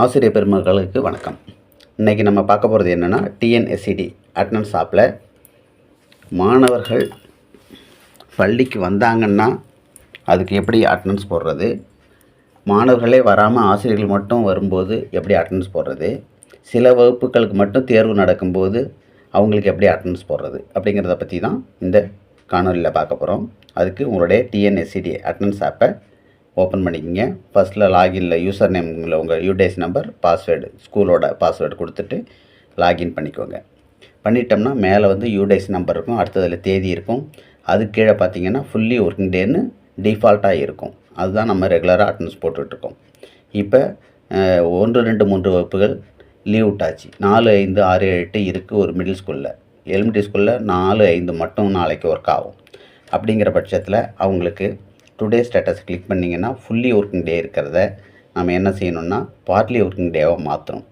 ஆசிரியர் பெருமக்களுக்கு வணக்கம். இன்றைக்கி நம்ம பார்க்க போகிறது என்னென்னா டிஎன்எஸ்சிடி அட்டனன்ஸ் ஆப்பில் மாணவர்கள் பள்ளிக்கு வந்தாங்கன்னா அதுக்கு எப்படி அட்டனன்ஸ் போடுறது? மாணவர்களே வராமல் ஆசிரியர்கள் மட்டும் வரும்போது எப்படி அட்டனன்ஸ் போடுறது? சில வகுப்புகளுக்கு மட்டும் தேர்வு நடக்கும்போது அவங்களுக்கு எப்படி அட்டனன்ஸ் போடுறது? அப்படிங்கிறத பற்றி தான் இந்த காணொலியில் பார்க்க போகிறோம் அதுக்கு உங்களுடைய டிஎன்எஸ்சிடி அட்டனன்ஸ் ஆப்பை ஓப்பன் பண்ணிக்கோங்க. ஃபஸ்ட்டில் லாகின்ல யூசர் நேம்ல உங்கள் யூடேஸ் நம்பர் பாஸ்வேர்டு ஸ்கூலோட பாஸ்வேர்டு கொடுத்துட்டு லாகின் பண்ணிக்கோங்க. பண்ணிட்டோம்னா மேலே வந்து யூடேஸ் நம்பர் இருக்கும். அடுத்ததில் தேதி இருக்கும். அது கீழே பார்த்தீங்கன்னா ஃபுல்லி ஒர்க்கிங் டேன்னு டிஃபால்ட்டாக இருக்கும். அதுதான் நம்ம ரெகுலராக அட்டன்ஸ் போட்டுட்ருக்கோம். இப்போ ஒன்று ரெண்டு மூன்று வகுப்புகள் லீவ் விட்டாச்சு நாலு ஐந்து ஆறு ஏழு எட்டு இருக்குது ஒரு மிடில் ஸ்கூலில் எலிமெண்ட்ரி ஸ்கூலில் நாலு ஐந்து மட்டும் நாளைக்கு ஒர்க் ஆகும். அப்படிங்கிற பட்சத்தில் அவங்களுக்கு டுடே ஸ்டேட்டஸ் கிளிக் பண்ணிங்கன்னா ஃபுல்லி ஒர்க்கிங் டே இருக்கிறத நம்ம என்ன செய்யணும்னா பார்ட்லி ஒர்க்கிங் டேவாக மாற்றணும்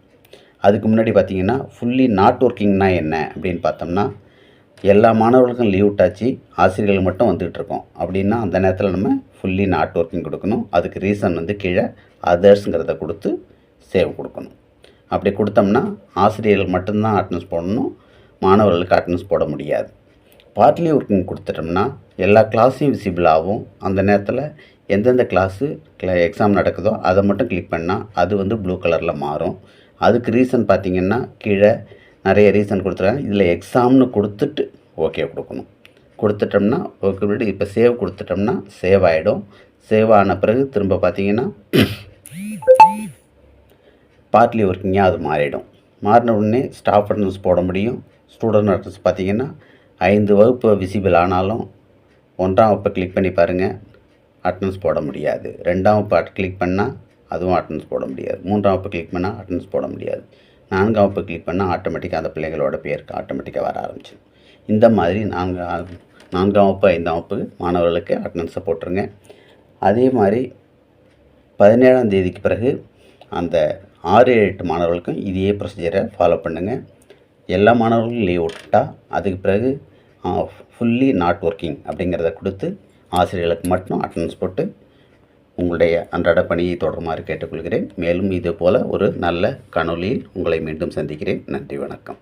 அதுக்கு முன்னாடி பார்த்திங்கன்னா ஃபுல்லி நாட் ஒர்க்கிங்னா என்ன அப்படின்னு பார்த்தோம்னா எல்லா மாணவர்களுக்கும் லீவ் விட்டாச்சு ஆசிரியர்கள் மட்டும் வந்துகிட்டு இருக்கோம். அப்படின்னா அந்த நேரத்தில் நம்ம ஃபுல்லி நாட் ஒர்க்கிங் கொடுக்கணும். அதுக்கு ரீசன் வந்து கீழே அதர்ஸுங்கிறத கொடுத்து சேவ் கொடுக்கணும். அப்படி கொடுத்தோம்னா ஆசிரியர்கள் மட்டும்தான் அட்டனன்ஸ் போடணும் மாணவர்களுக்கு அட்டனன்ஸ் போட முடியாது. பார்ட்லி ஒர்க்கிங் கொடுத்துட்டோம்னா எல்லா கிளாஸையும் விசிபிள் ஆகும். அந்த நேரத்தில் எந்தெந்த கிளாஸு எக்ஸாம் நடக்குதோ அதை மட்டும் கிளிக் பண்ணால் அது வந்து ப்ளூ கலரில் மாறும். அதுக்கு ரீசன் பார்த்தீங்கன்னா கீழே நிறைய ரீசன் கொடுத்துருக்காங்க. இதில் எக்ஸாம்னு கொடுத்துட்டு ஓகே கொடுக்கணும். கொடுத்துட்டோம்னா ஓகே இப்போ சேவ் கொடுத்துட்டோம்னா சேவ் ஆகிடும் சேவ் ஆன பிறகு திரும்ப பார்த்தீங்கன்னா பார்ட்லி ஒர்க்கிங்காக அது மாறிடும். மாறின உடனே ஸ்டாஃப் அட்னஸ் போட முடியும். ஸ்டூடெண்ட் அட்டனன்ஸ் பார்த்தீங்கன்னா ஐந்து வகுப்பு விசிபிள் ஆனாலும் ஒன்றாம் வகுப்பை கிளிக் பண்ணி பாருங்கள் அட்டனன்ஸ் போட முடியாது. ரெண்டாம் வகுப்பு கிளிக் பண்ணால் அதுவும் அட்டனன்ஸ் போட முடியாது. மூன்றாம் வகுப்பு கிளிக் பண்ணால் அட்டனன்ஸ் போட முடியாது. நான்காம் வகுப்பு கிளிக் பண்ணால் ஆட்டோமேட்டிக்காக அந்த பிள்ளைங்களோட பேருக்கு ஆட்டோமேட்டிக்காக வர ஆரம்பிச்சு இந்த மாதிரி நான்கு நான்காம் வகுப்பு ஐந்தாம் வகுப்பு மாணவர்களுக்கு அட்டனன்ஸை போட்டுருங்க. அதே மாதிரி பதினேழாம் தேதிக்கு பிறகு அந்த ஆறு ஏழு எட்டு மாணவர்களுக்கும் இதே ப்ரொசீஜரை ஃபாலோ பண்ணுங்கள் எல்லா மாணவர்களும் லீவ் விட்டால் அதுக்கு பிறகு ஃபுல்லி நாட் ஒர்க்கிங் அப்படிங்கிறத கொடுத்து ஆசிரியர்களுக்கு மட்டும் அட்டண்டன்ஸ் போட்டு உங்களுடைய அன்றாட பணியை தொடருமாறு கேட்டுக்கொள்கிறேன். மேலும் இது போல் ஒரு நல்ல காணொலியில் உங்களை மீண்டும் சந்திக்கிறேன். நன்றி வணக்கம்.